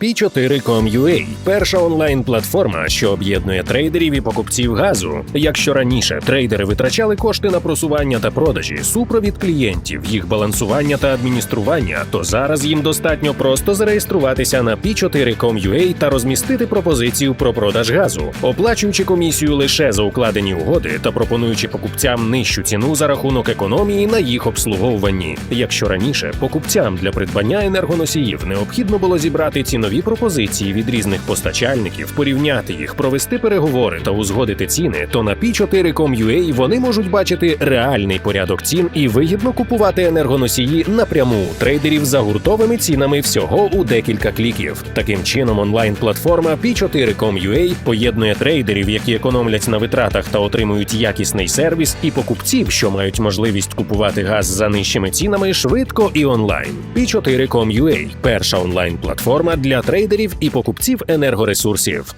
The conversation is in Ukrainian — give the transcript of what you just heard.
P4.com.ua – перша онлайн-платформа, що об'єднує трейдерів і покупців газу. Якщо раніше трейдери витрачали кошти на просування та продажі, супровід клієнтів, їх балансування та адміністрування, то зараз їм достатньо просто зареєструватися на P4.com.ua та розмістити пропозицію про продаж газу, оплачуючи комісію лише за укладені угоди та пропонуючи покупцям нижчу ціну за рахунок економії на їх обслуговуванні. Якщо раніше покупцям для придбання енергоносіїв необхідно було зібрати цінові пропозиції від різних постачальників, порівняти їх, провести переговори та узгодити ціни, то на P4.com.ua вони можуть бачити реальний порядок цін і вигідно купувати енергоносії напряму у трейдерів за гуртовими цінами всього у декілька кліків. Таким чином, онлайн-платформа P4.com.ua поєднує трейдерів, які економлять на витратах та отримують якісний сервіс, і покупців, що мають можливість купувати газ за нижчими цінами швидко і онлайн. P4.com.ua – перша онлайн-платформа для трейдерів і покупців енергоресурсів.